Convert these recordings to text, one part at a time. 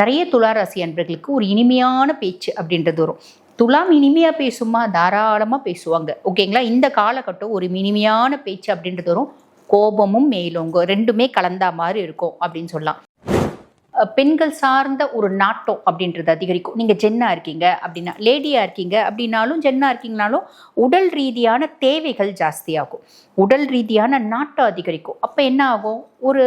நிறைய துளாராசி அன்பர்களுக்கு ஒரு இனிமையான பேச்சு அப்படின்றது வரும். துலாம் இனிமையாக பேசுமா தாராளமாக பேசுவாங்க. ஓகேங்களா இந்த காலகட்டம் ஒரு இனிமையான பேச்சு அப்படின்றது வரும். கோபமும் மேலோங்க ரெண்டுமே கலந்தா மாதிரி இருக்கும் அப்படின்னு சொல்லலாம். பெண்கள் சார்ந்த ஒரு நாட்டம் அப்படின்றது அதிகரிக்கும். நீங்கள் ஜென்னாக இருக்கீங்க அப்படின்னா லேடியாக இருக்கீங்க அப்படின்னாலும் ஜென்னாக இருக்கீங்கனாலும் உடல் ரீதியான தேவைகள் ஜாஸ்தியாகும். உடல் ரீதியான நாட்டம் அதிகரிக்கும். அப்போ என்ன ஆகும்? ஒரு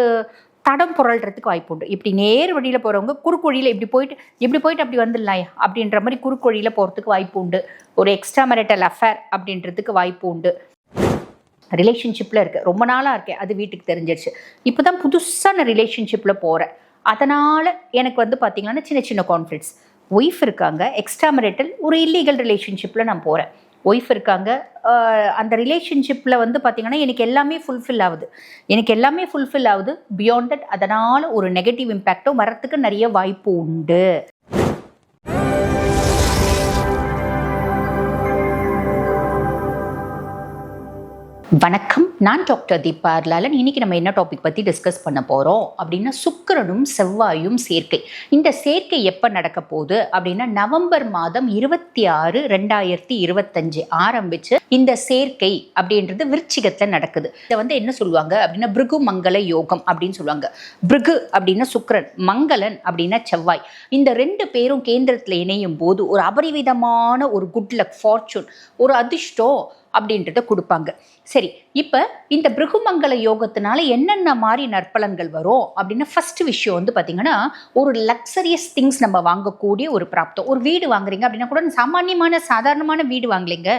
தடம் புரள்றதுக்கு வாய்ப்பு உண்டு. இப்படி நேர் வழியில் போகிறவங்க குறுக்கு வழியில் இப்படி போயிட்டு இப்படி போயிட்டு அப்படி வந்துடலாம் அப்படின்ற மாதிரி குறுக்கு வழியில் போகிறதுக்கு வாய்ப்பு உண்டு. ஒரு எக்ஸ்ட்ரா மேரிட்டல் அஃபேர் அப்படின்றதுக்கு வாய்ப்பு உண்டு. ரிலேஷன்ஷிப்பில் இருக்கேன் ரொம்ப நாளாக இருக்கேன் அது வீட்டுக்கு தெரிஞ்சிருச்சு. இப்போ தான் புதுசாக நான் ரிலேஷன்ஷிப்பில் போகிறேன் அதனால் எனக்கு வந்து பார்த்திங்கன்னா சின்ன சின்ன கான்ஃப்ளிக்ஸ் ஒய்ஃப் இருக்காங்க எக்ஸ்ட்ரா மேரிட்டல் ஒரு இல்லீகல் ரிலேஷன்ஷிப்பில் நான் போகிறேன் ஒய்ஃப் இருக்காங்க. அந்த ரிலேஷன்ஷிப்பில் வந்து பார்த்திங்கன்னா எனக்கு எல்லாமே ஃபுல்ஃபில் ஆகுது. எனக்கு எல்லாமே ஃபுல்ஃபில் ஆகுது. பியாண்ட் தட் அதனால் ஒரு நெகட்டிவ் இம்பேக்டும் வரத்துக்கு நிறைய வாய்ப்பு உண்டு. வணக்கம். நான் டாக்டர் தீபா லாலன் இன்னைக்கு நம்ம என்ன டாபிக் பற்றி டிஸ்கஸ் பண்ண போகிறோம் அப்படின்னா சுக்கரனும் செவ்வாயும் சேர்க்கை. இந்த சேர்க்கை எப்போ நடக்க போகுது? அப்படின்னா நவம்பர் மாதம் இருபத்தி ஆறு ரெண்டாயிரத்தி இருபத்தஞ்சு ஆரம்பிச்சு இந்த சேர்க்கை அப்படின்றது விருச்சிகத்தில் நடக்குது. இதை வந்து என்ன சொல்லுவாங்க? அப்படின்னா பிருகு மங்கள யோகம் அப்படின்னு சொல்லுவாங்க. பிருகு அப்படின்னா சுக்கரன் மங்களன் அப்படின்னா செவ்வாய். இந்த ரெண்டு பேரும் கேந்திரத்தில் இணையும் போது ஒரு அபரிவிதமான ஒரு குட் லக் ஃபார்ச்சூன் ஒரு அதிர்ஷ்டம் அப்படின்றத கொடுப்பாங்க. சரி இப்போ இந்த பிருகுமங்கல யோகத்தினால என்னென்ன மாதிரி நற்பலன்கள் வரும் அப்படின்னு ஃபர்ஸ்ட் விஷயம் வந்து பார்த்தீங்கன்னா ஒரு லக்ஸரியஸ் திங்ஸ் நம்ம வாங்கக்கூடிய ஒரு பிராப்தம். ஒரு வீடு வாங்குறீங்க அப்படின்னா கூட சாமானியமான சாதாரணமான வீடு வாங்கலைங்க.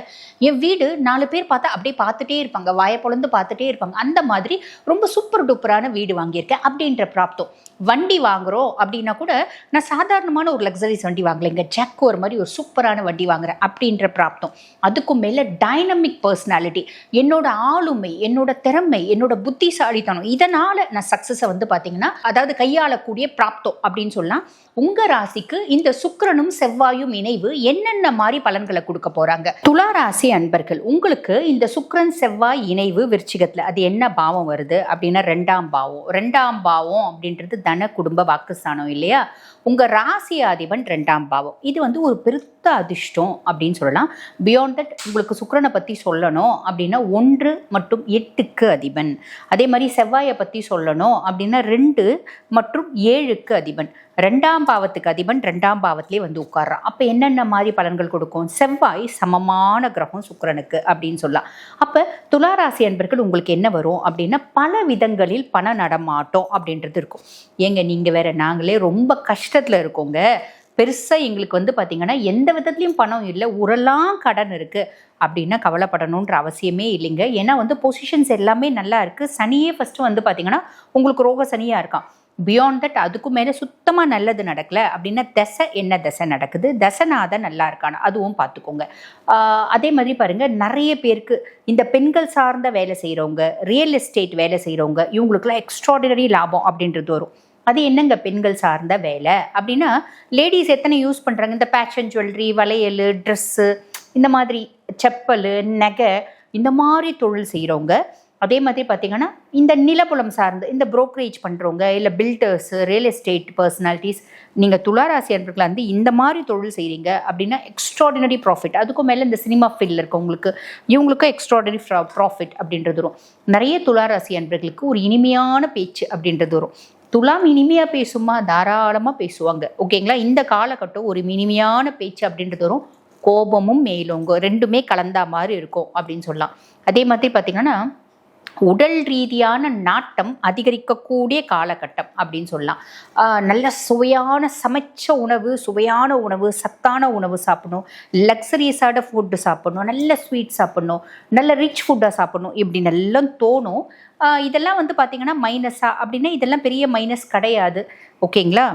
என் வீடு நாலு பேர் பார்த்தா அப்படியே பார்த்துட்டே இருப்பாங்க. வாயை பொழந்து பார்த்துட்டே இருப்பாங்க. அந்த மாதிரி ரொம்ப சூப்பர் டூப்பரான வீடு வாங்கியிருக்கேன் அப்படின்ற பிராப்தம். வண்டி வாங்குறோம் அப்படின்னா கூட நான் சாதாரணமான ஒரு லக்ஸரிஸ் வண்டி வாங்கலைங்க. ஜாக்கோர் மாதிரி ஒரு சூப்பரான வண்டி வாங்குறேன் அப்படின்ற பிராப்தம். அதுக்கும் மேலே டைனமிக் பர்சனாலிட்டி என்னோட ஆளுமை என்னோட திறமை என்னோட புத்திசாலித்தனம் இதனால் நான் சக்ஸஸை வந்து பார்த்தீங்கன்னா அதாவது கையாளக்கூடிய பிராப்தம் அப்படின்னு சொல்லலாம். உங்கள் ராசிக்கு இந்த சுக்கிரனும் செவ்வாயும் இணைவு என்னென்ன மாதிரி பலன்களை கொடுக்க போகிறாங்க துலா ராசி அன்பர்கள் உங்களுக்கு இந்த சுக்கரன் செவ்வாய் இணைவு விருச்சிகத்தில் அது என்ன பாவம் வருது அப்படின்னா ரெண்டாம் பாவம். ரெண்டாம் பாவம் அப்படின்றது தன குடும்ப வாக்குஸ்தானம் இல்லையா? உங்கள் ராசி அதிபன் ரெண்டாம் பாவம். இது வந்து ஒரு அதிர்ஷ்டம் அப்படின்னு சொல்லலாம். பியாண்ட் தட் உங்களுக்கு சுக்கரனை பற்றி சொல்லணும் அப்படின்னா ஒன்று மற்றும் எட்டுக்கு அதிபன். அதே மாதிரி செவ்வாயை பற்றி சொல்லணும் அப்படின்னா ரெண்டு மற்றும் ஏழுக்கு அதிபன். ரெண்டாம் பாவத்துக்கு அதிபன் ரெண்டாம் பாவத்திலே வந்து உட்கார்றான். அப்போ என்னென்ன மாதிரி பலன்கள் கொடுக்கும்? செவ்வாய் சமமான கிரகம் சுக்கரனுக்கு அப்படின்னு சொல்லலாம். அப்போ துளாராசி அன்பர்கள் உங்களுக்கு என்ன வரும் அப்படின்னா பல விதங்களில் பண நடமாட்டோம் அப்படின்றது இருக்கும். ஏங்க நீங்கள் வேற நாங்களே ரொம்ப கஷ்டத்தில் இருக்கோங்க. பெருசாக எங்களுக்கு வந்து பார்த்திங்கன்னா எந்த விதத்துலையும் பணம் இல்லை உரலாம் கடன் இருக்குது அப்படின்னா கவலைப்படணுன்ற அவசியமே இல்லைங்க. ஏன்னா வந்து பொசிஷன்ஸ் எல்லாமே நல்லா இருக்குது சனியே ஃபஸ்ட்டு வந்து பார்த்திங்கன்னா உங்களுக்கு ரோக சனியாக இருக்கான். பியாண்ட் தட் அதுக்கும் மேலே சுத்தமாக நல்லது நடக்கல அப்படின்னா தசை என்ன தசை நடக்குது? தசைநாதன் நல்லா இருக்கான? அதுவும் பார்த்துக்கோங்க அதே மாதிரி பாருங்கள் நிறைய பேருக்கு இந்த பெண்கள் சார்ந்த வேலை செய்கிறவங்க ரியல் எஸ்டேட் வேலை செய்கிறவங்க இவங்களுக்குலாம் எக்ஸ்ட்ராடினரி லாபம் அப்படின்றது வரும். அது என்னங்க பெண்கள் சார்ந்த வேலை? அப்படின்னா லேடிஸ் எத்தனை யூஸ் பண்ணுறாங்க இந்த பேஷன் ஜுவல்லரி வளையல் ட்ரெஸ்ஸு இந்த மாதிரி செப்பல் நகை இந்த மாதிரி தொழில் செய்கிறவங்க அதே மாதிரி பார்த்தீங்கன்னா இந்த நிலப்புலம் சார்ந்து இந்த ப்ரோக்கரேஜ் பண்ணுறவங்க இல்லை பில்டர்ஸு ரியல் எஸ்டேட் பர்சனாலிட்டிஸ் நீங்கள் துளாராசி அன்பர்களாக வந்து இந்த மாதிரி தொழில் செய்கிறீங்க அப்படின்னா எக்ஸ்ட்ராடினரி ப்ராஃபிட் அதுக்கும் மேலே இந்த சினிமா ஃபீல்டில் இருக்கவங்களுக்கு இவங்களுக்கும் எக்ஸ்ட்ராடினரி ப்ராஃபிட் அப்படின்றது வரும். நிறைய துளாராசி அன்பர்களுக்கு ஒரு இனிமையான பேச்சு அப்படின்றது வரும். துலாம் இனிமையாக பேசுமா தாராளமாக பேசுவாங்க. ஓகேங்களா? இந்த காலகட்டம் ஒரு இனிமையான பேச்சு அப்படின்றது வரும். கோபமும் மேலோங்க ரெண்டுமே கலந்தா மாதிரி இருக்கும் அப்படின்னு சொல்லலாம். அதே மாதிரி பார்த்தீங்கன்னா உடல் ரீதியான நாட்டம் அதிகரிக்கக்கூடிய காலகட்டம் அப்படின்னு சொல்லலாம். நல்ல சுவையான சமைச்ச உணவு சுவையான உணவு சத்தான உணவு சாப்பிடணும். லக்ஸரியஸான ஃபுட்டு சாப்பிடணும். நல்ல ஸ்வீட் சாப்பிடணும். நல்ல ரிச் ஃபுட்டாக சாப்பிடணும். இப்படி நல்லா தோணும். இதெல்லாம் வந்து பார்த்திங்கன்னா மைனஸா அப்படின்னா இதெல்லாம் பெரிய மைனஸ் கிடையாது. ஓகேங்களா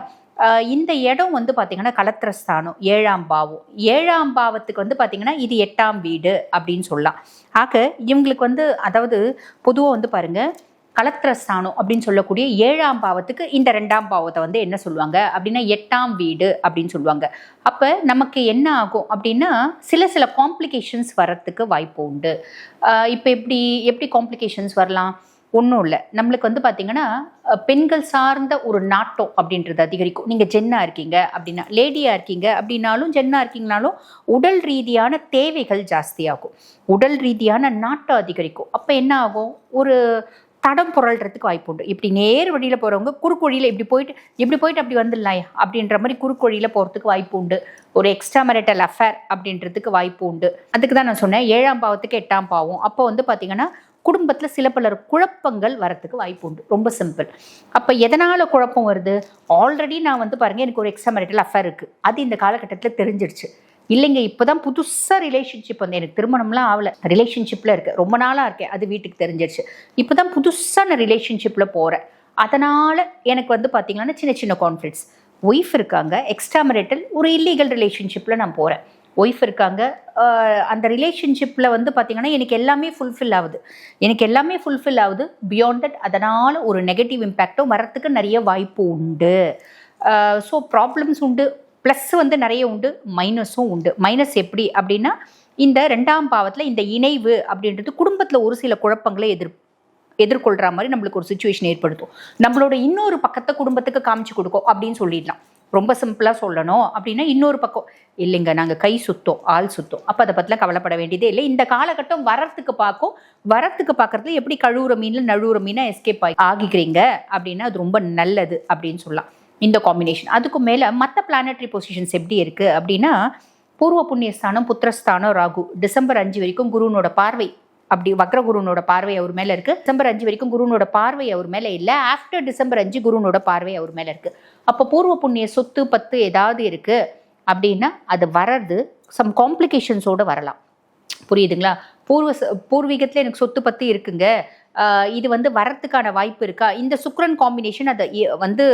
இந்த இடம் வந்து பார்த்திங்கன்னா கலத்திரஸ்தானம் ஏழாம் பாவம். ஏழாம் பாவத்துக்கு வந்து பார்த்திங்கன்னா இது எட்டாம் வீடு அப்படின்னு சொல்லலாம். ஆக இவங்களுக்கு வந்து அதாவது பொதுவாக வந்து பாருங்கள் கலத்திரஸ்தானம் அப்படின்னு சொல்லக்கூடிய ஏழாம் பாவத்துக்கு இந்த ரெண்டாம் பாவத்தை வந்து என்ன சொல்லுவாங்க? அப்படின்னா எட்டாம் வீடு அப்படின்னு சொல்லுவாங்க. அப்போ நமக்கு என்ன ஆகும் அப்படின்னா சில சில காம்ப்ளிகேஷன்ஸ் வர்றதுக்கு வாய்ப்பு உண்டு. இப்போ எப்படி எப்படி காம்ப்ளிகேஷன்ஸ் வரலாம்? ஒன்றும் இல்லை. நம்மளுக்கு வந்து பார்த்தீங்கன்னா பெண்கள் சார்ந்த ஒரு நாட்டம் அப்படின்றது அதிகரிக்கும். நீங்கள் ஜென்னாக இருக்கீங்க அப்படின்னா லேடியாக இருக்கீங்க அப்படின்னாலும் ஜென்னாக இருக்கீங்கனாலும் உடல் ரீதியான தேவைகள் ஜாஸ்தியாகும். உடல் ரீதியான நாட்டம் அதிகரிக்கும். அப்போ என்ன ஆகும்? ஒரு தடம் புரள்றதுக்கு வாய்ப்பு உண்டு. இப்படி நேர் வழியில் போகிறவங்க குறுக்கு வழியில் இப்படி போயிட்டு இப்படி போயிட்டு அப்படி வந்துடலாம் அப்படின்ற மாதிரி குறுக்கு வழியில் போகிறதுக்கு வாய்ப்பு உண்டு. ஒரு எக்ஸ்ட்ரா மெரிட்டல் அஃபேர் அப்படின்றதுக்கு வாய்ப்பு உண்டு. அதுக்கு தான் நான் சொன்னேன். ஏழாம் பாவத்துக்கு எட்டாம் பாவம். அப்போ வந்து பார்த்தீங்கன்னா குடும்பத்தில் சில பல குழப்பங்கள் வரத்துக்கு வாய்ப்பு உண்டு. ரொம்ப சிம்பிள் அப்போ எதனால் குழப்பம் வருது? ஆல்ரெடி நான் வந்து பாருங்கள் எனக்கு ஒரு எக்ஸ்ட்ரா மெரிட்டல் அஃபேர் இருக்குது அது இந்த காலகட்டத்தில் தெரிஞ்சிடுச்சு. இல்லைங்க இப்போ தான் புதுசாக ரிலேஷன்ஷிப் வந்து எனக்கு திருமணம்லாம் ஆகலை. ரிலேஷன்ஷிப்பில் இருக்கேன். ரொம்ப நாளாக இருக்கேன். அது வீட்டுக்கு தெரிஞ்சிருச்சு இப்போ தான் புதுசாக நான் ரிலேஷன்ஷிப்பில் போகிறேன் அதனால் எனக்கு வந்து பார்த்தீங்கன்னா சின்ன சின்ன கான்ஃப்ளிக்ஸ் ஒய்ஃப் இருக்காங்க. எக்ஸ்ட்ரா மெரிட்டல் ஒரு இல்லீகல் ரிலேஷன்ஷிப்பில் நான் போகிறேன் ஒய்ஃப் இருக்காங்க. அந்த ரிலேஷன்ஷிப்பில் வந்து பார்த்தீங்கன்னா எனக்கு எல்லாமே ஃபுல்ஃபில் ஆகுது. எனக்கு எல்லாமே ஃபுல்ஃபில் ஆகுது. பியாண்ட் தட் அதனால் ஒரு நெகட்டிவ் இம்பேக்டும் வரத்துக்கு நிறைய வாய்ப்பு உண்டு. ஸோ ப்ராப்ளம்ஸ் உண்டு. ப்ளஸ் வந்து நிறைய உண்டு. மைனஸும் உண்டு. மைனஸ் எப்படி அப்படின்னா இந்த ரெண்டாம் பாவத்தில் இந்த இணைவு அப்படின்றது குடும்பத்தில் ஒரு சில குழப்பங்களை எதிர் எதிர்கொள்கிற மாதிரி நம்மளுக்கு ஒரு சுச்சுவேஷன் ஏற்படுத்தும். நம்மளோட இன்னொரு பக்கத்தை குடும்பத்துக்கு காமிச்சு கொடுக்கும் அப்படின்னு சொல்லிடலாம். ரொம்ப சிம்பிளாக சொல்லணும் அப்படின்னா இன்னொரு பக்கம் இல்லைங்க நாங்கள் கை சுத்தோம் ஆள் சுத்தோம். அப்போ அதை பற்றிலாம் கவலைப்பட வேண்டியதே இல்லை. இந்த காலகட்டம் வரத்துக்கு பார்க்கும் வரத்துக்கு பார்க்கறதுல எப்படி கழுவுற மீனில் நழுவுற மீனாக எஸ்கேப் ஆகி ஆகிக்கிறீங்க அப்படின்னா அது ரொம்ப நல்லது அப்படின்னு சொல்லலாம். இந்த காம்பினேஷன் அதுக்கு மேலே மற்ற பிளானட்ரி பொசிஷன்ஸ் எப்படி இருக்குது அப்படின்னா பூர்வ புண்ணியஸ்தானம் புத்திரஸ்தானம் ராகு. டிசம்பர் அஞ்சு வரைக்கும் குருனோட பார்வை அப்படி வக்ரகுருனோட பார்வை அவர் மேலே இருக்குது டிசம்பர் அஞ்சு வரைக்கும் குருனோட பார்வை அவர் மேலே இல்லை. ஆஃப்டர் டிசம்பர் அஞ்சு குருனோட பார்வை அவர் மேலே இருக்குது அப்போ பூர்வ புண்ணிய சொத்து பத்து ஏதாவது இருக்குது அப்படின்னா அது வர்றது சம் காம்ப்ளிகேஷன்ஸோடு வரலாம். புரியுதுங்களா? பூர்வ பூர்வீகத்தில் எனக்கு சொத்து பத்து இருக்குங்க. இது வந்து வரத்துக்கான வாய்ப்பு இருக்கா? இந்த சுக்ரன் காம்பினேஷன் அதை வந்து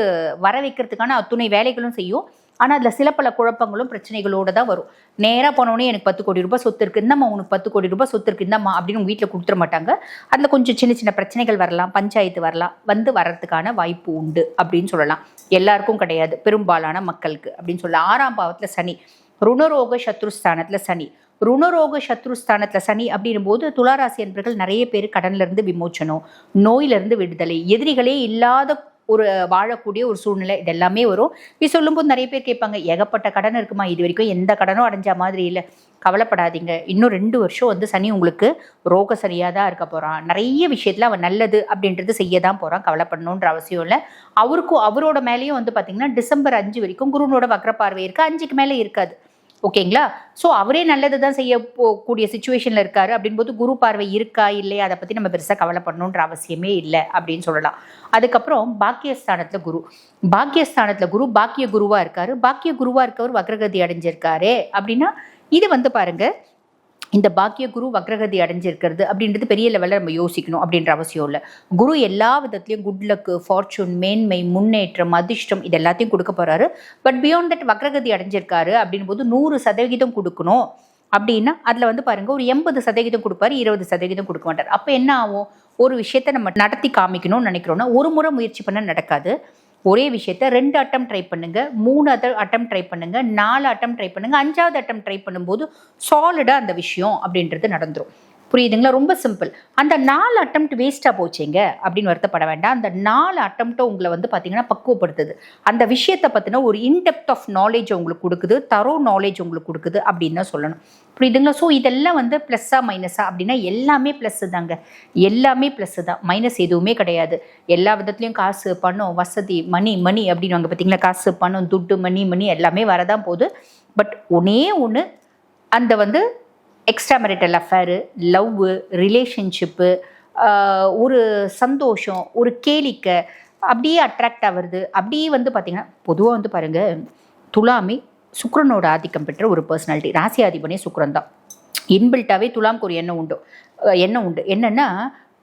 வர வைக்கிறதுக்கான அத்துணை வேலைகளும் செய்யும். ஆனால் அதில் சில பல குழப்பங்களும் பிரச்சனைகளோடு தான் வரும். நேராக போனோடனே எனக்கு பத்து கோடி ரூபாய் சொத்து இருக்குது இந்தம்மா உனக்கு பத்து கோடி ரூபாய் சொத்து இருக்குது இந்தம்மா அப்படின்னு உங்கள் வீட்டில் கொடுத்துட மாட்டாங்க. அதில் கொஞ்சம் சின்ன சின்ன பிரச்சனைகள் வரலாம். பஞ்சாயத்து வரலாம். வந்து வர்றதுக்கான வாய்ப்பு உண்டு அப்படின்னு சொல்லலாம். எல்லாருக்கும் கிடையாது. பெரும்பாலான மக்களுக்கு அப்படின்னு சொல்லலாம். ஆறாம் பாவத்தில் சனி. ருணரோக சத்ருஸ்தானத்தில் சனி. ருணரோக சத்ருஸ்தானத்தில் சனி அப்படின்னும் போது துளாராசி என்பர்கள் நிறைய பேர் கடன்லேருந்து விமோச்சனம் நோயிலிருந்து விடுதலை எதிரிகளே இல்லாத ஒரு வாழக்கூடிய ஒரு சூழ்நிலை இதெல்லாமே வரும். இப்படி சொல்லும்போது நிறைய பேர் கேட்பாங்க ஏகப்பட்ட கடன் இருக்குமா? இது வரைக்கும் எந்த கடனும் அடைஞ்ச மாதிரி இல்லை. கவலைப்படாதீங்க. இன்னும் ரெண்டு வருஷம் வந்து சனி உங்களுக்கு ரோக சரியாக தான் இருக்க போகிறான் நிறைய விஷயத்தில் அவன் நல்லது அப்படின்றது செய்ய தான் போகிறான் கவலைப்படணுன்ற அவசியம் இல்லை. அவருக்கும் அவரோட மேலேயும் வந்து பார்த்திங்கன்னா டிசம்பர் அஞ்சு வரைக்கும் குருனோட வக்ர பார்வை இருக்குது அஞ்சுக்கு மேலே இருக்காது. ஓகேங்களா? ஸோ அவரே நல்லது தான் செய்ய போகக்கூடிய சுச்சுவேஷனில் இருக்காரு. அப்படின்போது குரு பார்வை இருக்கா இல்லையா? அதை பற்றி நம்ம பெருசாக கவலைப்படணுன்ற அவசியமே இல்லை அப்படின்னு சொல்லலாம். அதுக்கப்புறம் பாக்கியஸ்தானத்தில் குரு. பாக்கியஸ்தானத்தில் குரு பாக்கிய குருவாக இருக்காரு. பாக்கிய குருவாக இருக்கவர் வக்ரகதி அடைஞ்சிருக்காரு அப்படின்னா இது வந்து பாருங்கள் இந்த பாக்கிய குரு வக்ரகதி அடைஞ்சிருக்கிறது அப்படின்றது பெரிய லெவலில் நம்ம யோசிக்கணும் அப்படின்ற அவசியம் இல்லை. குரு எல்லா விதத்துலையும் குட் லக்கு ஃபார்ச்சூன் மேன்மை முன்னேற்றம் அதிர்ஷ்டம் இது எல்லாத்தையும் கொடுக்க போகிறாரு பட் பியாண்ட் தட் வக்ரகதி அடைஞ்சிருக்காரு அப்படின் போது நூறு சதவிகிதம் கொடுக்கணும். அப்படின்னா அதில் வந்து பாருங்கள் ஒரு எண்பது சதவீதம் கொடுப்பாரு இருபது சதவீதம் கொடுக்க மாட்டார். அப்போ என்ன ஆகும்? ஒரு விஷயத்தை நம்ம நடத்தி காமிக்கணும்னு நினைக்கிறோன்னா ஒரு முறை முயற்சி பண்ண நடக்காது. ஒரே விஷயத்த ரெண்டு அட்டம் ட்ரை பண்ணுங்க மூணு அட்டம் ட்ரை பண்ணுங்க நாலு அட்டம் ட்ரை பண்ணுங்க அஞ்சாவது அட்டம் ட்ரை பண்ணும்போது சாலிடாக அந்த விஷயம் அப்படின்றது நடந்துடும் புரியுதுங்களா? ரொம்ப சிம்பிள் அந்த நாலு அட்டம் வேஸ்ட்டாக போச்சேங்க அப்படின்னு வருத்தப்பட வேண்டாம். அந்த நாலு அட்டம்ப்ட்டை உங்களை வந்து பார்த்தீங்கன்னா பக்குவப்படுத்துது. அந்த விஷயத்தை பற்றின ஒரு இன்டெப்த் ஆஃப் நாலேஜ் உங்களுக்கு கொடுக்குது தரோ நாலேஜ் உங்களுக்கு கொடுக்குது அப்படின்னு தான் சொல்லணும். புரியுதுங்களா? ஸோ இதெல்லாம் வந்து ப்ளஸ்ஸா மைனஸா அப்படின்னா எல்லாமே ப்ளஸ்ஸு தாங்க. எல்லாமே ப்ளஸ்ஸு தான். மைனஸ் எதுவுமே கிடையாது. எல்லா விதத்துலையும் காசு பணம் வசதி மணி மணி அப்படின்னு அங்கே பார்த்தீங்களா காசு பணம் துட்டு மணி மணி எல்லாமே வரதான் போகுது. பட் ஒன்னே ஒன்று அந்த வந்து extra marital affair love relationship ஒரு சந்தோஷம் ஒரு கேளிக்கை அப்படியே அட்ராக்ட் ஆகுறது. அப்படியே வந்து பார்த்திங்கன்னா பொதுவாக வந்து பாருங்கள் துலாமி சுக்கரனோட ஆதிக்கம் பெற்ற ஒரு பர்சனாலிட்டி ராசியாதிபனே சுக்கரன் தான் இன்பில்ட்டாவே துலாம்க்கு ஒரு எண்ணம் உண்டு. எண்ணம் உண்டு. என்னன்னா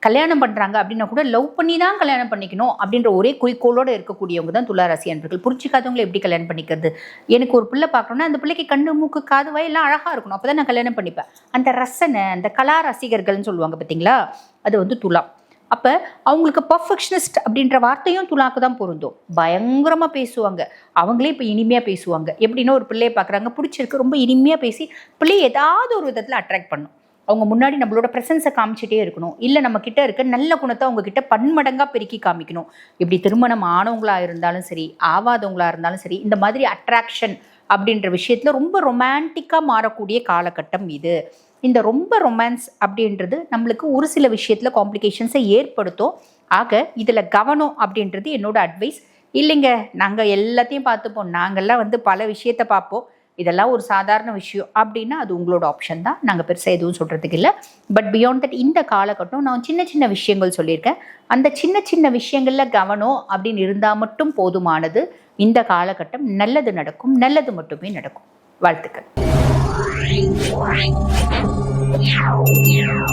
கல்யாணம் பண்ணுறாங்க அப்படின்னா கூட லவ் பண்ணி தான் கல்யாணம் பண்ணிக்கணும் அப்படின்ற ஒரே குறிக்கோளோடு இருக்கக்கூடியவங்க தான் துளாராசி அன்பர்கள். புரிச்சிக்காதவங்களை எப்படி கல்யாணம் பண்ணிக்கிறது? எனக்கு ஒரு பிள்ளை பார்க்கணும்னா அந்த பிள்ளைக்கு கண்ணு மூக்கு காது எல்லாம் அழகாக இருக்கணும். அப்போ தான் நான் கல்யாணம் பண்ணிப்பேன். அந்த ரசனை அந்த கலா ரசிகர்கள்னு சொல்லுவாங்க பார்த்தீங்களா? அது வந்து துலா. அப்போ அவங்களுக்கு பர்ஃபெக்ஷனிஸ்ட் அப்படின்ற வார்த்தையும் துலாக்கு தான் பொருந்தும். பயங்கரமாக பேசுவாங்க. அவங்களே இப்போ இனிமையாக பேசுவாங்க. எப்படின்னா ஒரு பிள்ளையை பார்க்குறாங்க பிடிச்சிருக்கு ரொம்ப இனிமையாக பேசி பிள்ளையை ஏதாவது ஒரு விதத்தில் அட்ராக்ட் பண்ணும். அவங்க முன்னாடி நம்மளோட ப்ரெசன்ஸை காமிச்சிட்டே இருக்கணும். இல்லை நம்ம கிட்ட இருக்க நல்ல குணத்தை அவங்க கிட்ட பன்மடங்காக பெருக்கி காமிக்கணும். இப்படி திருமணம் ஆனவங்களா இருந்தாலும் சரி ஆவாதவங்களா இருந்தாலும் சரி இந்த மாதிரி அட்ராக்ஷன் அப்படின்ற விஷயத்துல ரொம்ப ரொமான்டிக்காக மாறக்கூடிய காலகட்டம் இது. இந்த ரொம்ப ரொமான்ஸ் அப்படின்றது நம்மளுக்கு ஒரு சில விஷயத்துல காம்ப்ளிகேஷன்ஸை ஏற்படுத்தும். ஆக இதில் கவனம் அப்படின்றது என்னோட அட்வைஸ் இல்லைங்க நாங்கள் எல்லாத்தையும் பார்த்துப்போம். நாங்கள்லாம் வந்து பல விஷயத்தை பார்ப்போம். இதெல்லாம் ஒரு சாதாரண விஷயம் அப்படின்னா அது உங்களோட ஆப்ஷன் தான். நாங்கள் பெருசாக எதுவும் சொல்கிறதுக்கு இல்லை. பட் பியாண்ட் தட் இந்த காலகட்டம் நான் சின்ன சின்ன விஷயங்கள் சொல்லியிருக்கேன். அந்த சின்ன சின்ன விஷயங்களில் கவனம் அப்படின்னு இருந்தால் மட்டும் போதுமானது. இந்த காலகட்டம் நல்லது நடக்கும் நல்லது மட்டுமே நடக்கும். வாழ்த்துக்கள்.